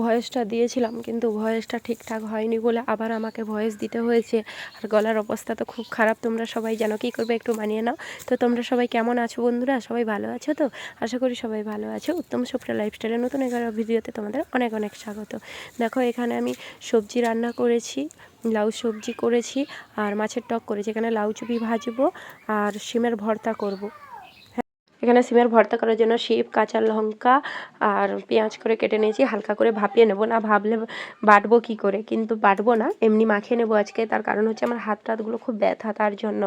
ভয়েসটা দিয়েছিলাম, কিন্তু ভয়েসটা ঠিকঠাক হয়নি বলে আবার আমাকে ভয়েস দিতে হয়েছে। আর গলার অবস্থা তো খুব খারাপ, তোমরা সবাই জানো, কী করবে একটু মানিয়ে নাও। তো তোমরা সবাই কেমন আছো বন্ধুরা? সবাই ভালো আছো তো? আশা করি সবাই ভালো আছো। উত্তম সুপ্রা লাইফস্টাইলের নতুন এগারো ভিডিওতে তোমাদের অনেক অনেক স্বাগত। দেখো, এখানে আমি সবজি রান্না করেছি, লাউ সবজি করেছি, আর মাছের টক করেছি। এখানে লাউ চুপি ভাজবো, আর শিমের ভর্তা করব। এখানে সিমের ভর্তা করার জন্য শিপ কাঁচা লঙ্কা আর পেঁয়াজ করে কেটে নিয়েছি, হালকা করে ভাপিয়ে নেব। না ভাবলে বাটবো কি করে? কিন্তু বাটবো না, এমনি মাখিয়ে নেব আজকে। তার কারণ হচ্ছে আমার হাত টাতগুলো খুব ব্যথা তার জন্য।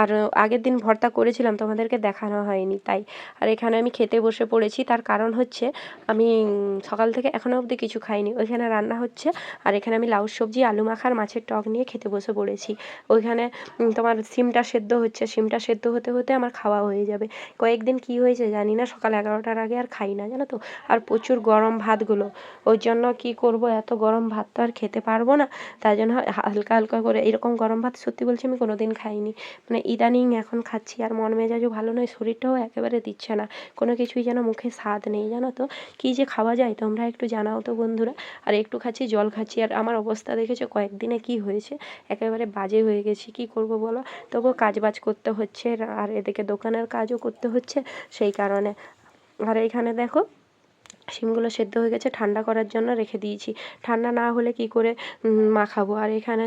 আর আগের দিন ভর্তা করেছিলাম, তোমাদেরকে দেখানো হয়নি তাই। আর এখানে আমি খেতে বসে পড়েছি, তার কারণ হচ্ছে আমি সকাল থেকে এখনও অবধি কিছু খাইনি। ওইখানে রান্না হচ্ছে, আর এখানে আমি লাউ সবজি, আলু মাখার মাছের টক নিয়ে খেতে বসে পড়েছি। ওইখানে তোমার সিমটা সেদ্ধ হচ্ছে, সিমটা সেদ্ধ হতে হতে আমার খাওয়া হয়ে যাবে। কয়েকদিন কি হয়েছে জানি না, সকাল এগারোটার আগে আর খাই না, জানো তো? আর প্রচুর গরম ভাতগুলো। ওই জন্য কি করব, এত গরম ভাত তো আর খেতে পারব না। তাই জন্য হালকা হালকা করে, এরকম গরম ভাত সত্যি বলছি আমি কোনো দিন খাইনি। মানে ইদানিং এখন খাচ্ছি, আর মন মেজাজও ভালো নয়, শরীরটাও একেবারে দিচ্ছে না। কোনো কিছুই যেন মুখে স্বাদ নেই, জানো তো? কী যে খাওয়া যায়, তোমরা একটু জানাও তো বন্ধুরা। আর একটু খাচ্ছি, জল খাচ্ছি। আর আমার অবস্থা দেখেছ, কয়েকদিনে কি হয়েছে? একেবারে বাজে হয়ে গেছি, কি করব বলো? তবুও কাজ বাজ করতে হচ্ছে, আর এদিকে দোকানের কাজও করতে হচ্ছে। সেই কারণে। আর এইখানে দেখো শিমগুলো সেদ্ধ হয়ে গেছে, ঠান্ডা করার জন্য রেখে দিয়েছি। ঠান্ডা না হলে কি করে মাখাবো? আর এখানে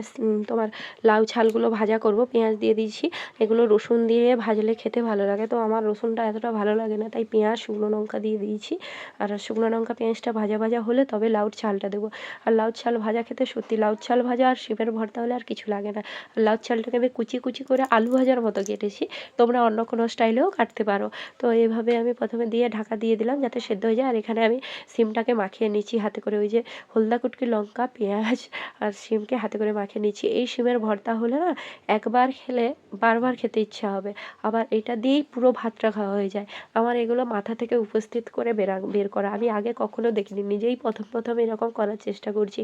তোমার লাউ ছালগুলো ভাজা করব, পেঁয়াজ দিয়ে দিয়েছি। এগুলো রসুন দিয়ে ভাজলে খেতে ভালো লাগে। তো আমার রসুনটা এতটা ভালো লাগে না, তাই পেঁয়াজ, শুকনো লঙ্কা দিয়ে দিয়েছি। আর শুকনো লঙ্কা পেঁয়াজটা ভাজা ভাজা হলে তবে লাউ ছালটা দেবো। আর লাউ ছাল ভাজা খেতে সত্যি, লাউ ছাল ভাজা আর শিমের ভর্তা হলে আর কিছু লাগে না। আর লাউ ছালটাকে আমি কুচি কুচি করে আলু ভাজার মতো কেটেছি। তোমরা অন্য কোনো স্টাইলেও কাটতে পারো। তো এইভাবে আমি প্রথমে দিয়ে ঢাকা দিয়ে দিলাম যাতে সেদ্ধ হয়ে যায়। আর এখানে আমি সিমটাকে মাখিয়ে নিচ্ছি, হাতে করে ওই যে হলদা কুটকি লঙ্কা, পেঁয়াজ আর সিমকে হাতে করে মাখিয়ে নিচ্ছি। এই সিমের ভর্তা হলে না একবার খেলে বারবার খেতে ইচ্ছা হবে। আবার এটা দিয়েই পুরো ভাতটা খাওয়া হয়ে যায়। আমার এগুলো মাথা থেকে উপস্থিত করে বেরা, বের করা। আমি আগে কখনো দেখিনি, নিজেই প্রথম প্রথম এরকম করার চেষ্টা করছি।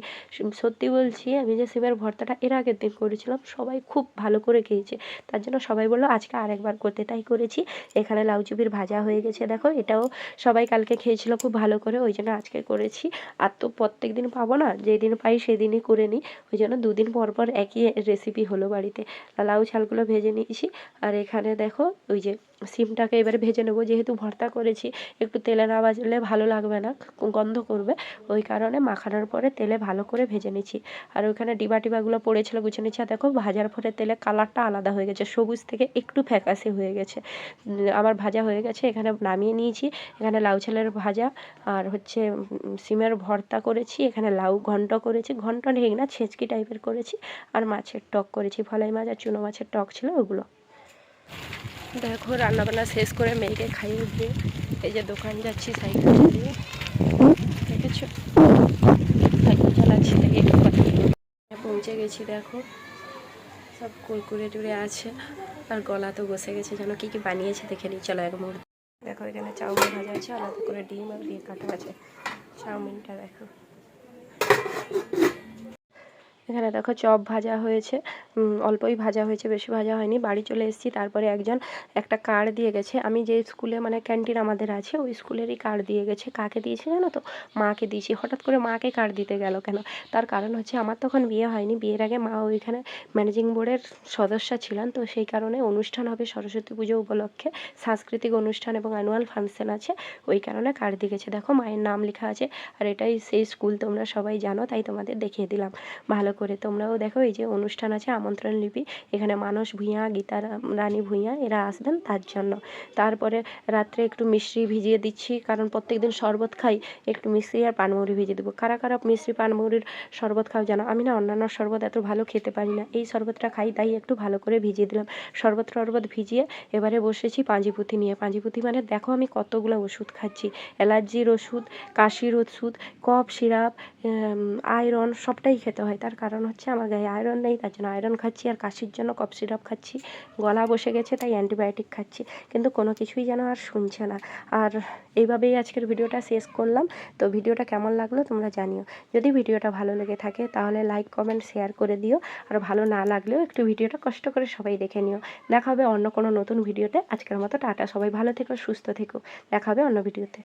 সত্যি বলছি, আমি যে সিমের ভর্তাটা এর আগের দিন করেছিলাম, সবাই খুব ভালো করে খেয়েছে। তার জন্য সবাই বলল, আজকে আরেকবার করতে। তাই করেছি। এখানে লাউ চুপির ভাজা হয়ে গেছে। দেখো, এটাও সবাই কালকে খেয়েছিল, খুব ভালো করে ওই জন্য আজকে করেছি। আর তো প্রত্যেক দিন পাবো না, যেদিন পাই সেদিনই করে নিই। ওই জন্য দুদিন পর পর একই রেসিপি হলো বাড়িতে। লাউ ছালগুলো ভেজে নিয়েছি। আর এখানে দেখো ওই যে সিমটাকে এবারে ভেজে নেব। যেহেতু ভর্তা করেছি, একটু তেলে না বাজলে ভালো লাগবে না গন্ধ করবে। ওই কারণে মাখানোর পরে তেলে ভালো করে ভেজে নিচ্ছি। আর ওইখানে ডিবা টিবাগুলো পড়েছিল, গুছিয়ে নিচ্ছি। আর দেখো, ভাজার পরে তেলে কালারটা আলাদা হয়ে গেছে, সবুজ থেকে একটু ফ্যাকাশে হয়ে গেছে। আমার ভাজা হয়ে গেছে, এখানে নামিয়ে নিয়েছি। এখানে লাউ ছালের ভাজা আর হচ্ছে সিমের ভর্তা করেছি। এখানে লাউ ঘন্ট করেছি। ঘন্ট ঠিক না, ছেঁচকি টাইপের করেছি। আর মাছের টক করেছি। ফলাই মাছ আর চুনো মাছের টক ছিল ওগুলো। দেখো, রান্নাবান্না শেষ করে মেয়েকে খাইয়ে দিয়ে এই যে দোকান যাচ্ছি, সাইকেল চালিয়ে। দেখেছ? সাইকেল চালাচ্ছি তাই একটু কথা পৌঁছে গেছি, দেখো। সব কুরকুরে টুরে আছে, আর গলা তো বসে গেছে যেন কী কী বানিয়েছে দেখে নিই, চলো এক মুহূর্তে। দেখো, এখানে চাউমিন ভাজা আছে, আলাদা করে ডিম আর দিয়ে কাটা আছে। চাউমিনটা দেখো। এখানে দেখো চপ ভাজা হয়েছে। অল্পই ভাজা হয়েছে, বেশি ভাজা হয়নি। বাড়ি চলে এসেছি, তারপরে একজন একটা কার্ড দিয়ে গেছে। আমি যে স্কুলে মানে ক্যান্টিন আমাদের আছে, ওই স্কুলেরই কার্ড দিয়ে গেছে। কাকে দিয়েছে জানো তো? মাকে দিয়েছি। হঠাৎ করে মাকে কার্ড দিতে গেল কেন? তার কারণ হচ্ছে আমার তখন বিয়ে হয়নি। বিয়ের আগে মা ওইখানে ম্যানেজিং বোর্ডের সদস্য ছিলেন তো সেই কারণে অনুষ্ঠান হবে সরস্বতী পুজো উপলক্ষে। সাংস্কৃতিক অনুষ্ঠান এবং অ্যানুয়াল ফাংশন আছে। ওই কারণে কার্ড দিয়ে গেছে। দেখো মায়ের নাম লেখা আছে। আর এটাই সেই স্কুল, তোমরা সবাই জানো, তাই তোমাদের দেখিয়ে দিলাম। ভালো করে তোমরাও দেখো, এই যে অনুষ্ঠান আছে, আমন্ত্রণ লিপি। এখানে মানস ভূঁইয়া, গীতা রানী ভূঁইয়া, এরা আসবেন তার জন্য। তারপরে রাত্রে একটু মিশ্রি ভিজিয়ে দিচ্ছি, কারণ প্রত্যেক দিন শরবত খাই, একটু মিশ্রি আর পানমৌরি ভিজিয়ে দেবো। কারা কারা মিশ্রি পানমৌরির শরবত খাও জানো? আমি না অন্যান্য শরবত এত ভালো খেতে পারি না। এই শরবতটা খাই, তাই একটু ভালো করে ভিজিয়ে দিলাম। শরবত টরবত ভিজিয়ে এবারে বসেছি পাঁজিপুঁথি নিয়ে। পাঁজিপুঁথি মানে দেখো আমি কতগুলো ওষুধ খাচ্ছি। অ্যালার্জির ওষুধ, কাশির ওষুধ, কফ, সিরাপ আয়রন সবটাই খেতে হয়। তার কারণ হচ্ছে আমার গায়ে আয়রন নেই, তার জন্য আয়রন খাচ্ছি আর কাশির জন্য কফ সিরাপ খাচ্ছি। গলা বসে গেছে, তাই অ্যান্টিবায়োটিক খাচ্ছি। কিন্তু কোনো কিছুই যেন আর শুনছে না। আর এইভাবেই আজকের ভিডিওটা শেষ করলাম। তো ভিডিওটা কেমন লাগল তোমরা জানিও। যদি ভিডিওটা ভালো লেগে থাকে, তাহলে লাইক কমেন্ট শেয়ার করে দিও। আর ভালো না লাগলেও একটু ভিডিওটা কষ্ট করে সবাই দেখে নিও। দেখা হবে অন্য কোনো নতুন ভিডিওতে। আজকের মতো টাটা। সবাই ভালো থেকো, সুস্থ থেকো। দেখা হবে অন্য ভিডিওতে।